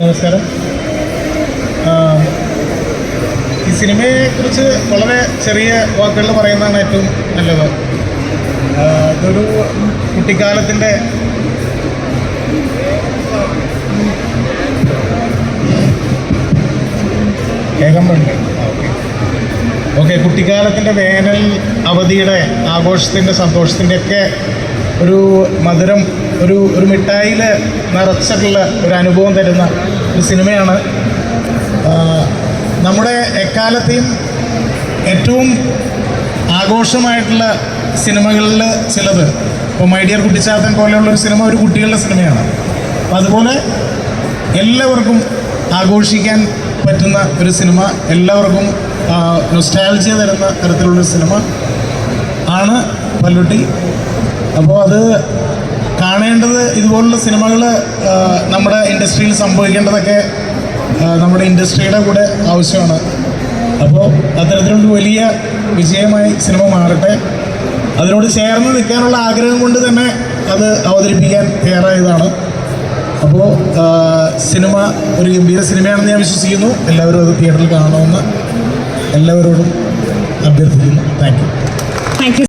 നമസ്കാരം. ഈ സിനിമയെക്കുറിച്ച് വളരെ ചെറിയ വാക്കുകൾ പറയുന്നതാണ് ഏറ്റവും നല്ലത്. ഇതൊരു കുട്ടിക്കാലത്തിന്റെ കേൾക്കുന്നുണ്ട് ഓക്കെ. കുട്ടിക്കാലത്തിന്റെ വേനൽ അവധിയുടെ ആഘോഷത്തിന്റെ സന്തോഷത്തിന്റെ ഒക്കെ ഒരു മധുരം ഒരു ഒരു മിഠായിൽ നിറച്ചിട്ടുള്ള ഒരു അനുഭവം തരുന്ന ഒരു സിനിമയാണ്. നമ്മുടെ എക്കാലത്തെയും ഏറ്റവും ആഘോഷമായിട്ടുള്ള സിനിമകളിൽ ചിലത് ഇപ്പോൾ മൈഡിയർ കുട്ടിച്ചാത്തൻ പോലെയുള്ള ഒരു സിനിമ ഒരു കുട്ടികളുടെ സിനിമയാണ്. അപ്പം അതുപോലെ എല്ലാവർക്കും ആഘോഷിക്കാൻ പറ്റുന്ന ഒരു സിനിമ എല്ലാവർക്കും നൊസ്റ്റാൾജിയ തരുന്ന തരത്തിലുള്ളൊരു സിനിമ ആണ് പല്ലുട്ടി. അപ്പോൾ അത് കാണേണ്ടത് ഇതുപോലുള്ള സിനിമകൾ നമ്മുടെ ഇൻഡസ്ട്രിയിൽ സംഭവിക്കേണ്ടതൊക്കെ നമ്മുടെ ഇൻഡസ്ട്രിയുടെ കൂടെ ആവശ്യമാണ്. അപ്പോൾ അത്തരത്തിലൊരു വലിയ വിജയമായി സിനിമ മാറട്ടെ. അതിനോട് ചേർന്ന് നിൽക്കാനുള്ള ആഗ്രഹം കൊണ്ട് തന്നെ അത് അവതരിപ്പിക്കാൻ തയ്യാറായതാണ്. അപ്പോൾ സിനിമ ഒരു ഗംഭീര സിനിമയാണെന്ന് ഞാൻ വിശ്വസിക്കുന്നു. എല്ലാവരും അത് തിയേറ്ററിൽ കാണണമെന്ന് എല്ലാവരോടും അഭ്യർത്ഥിക്കുന്നു. Thank you.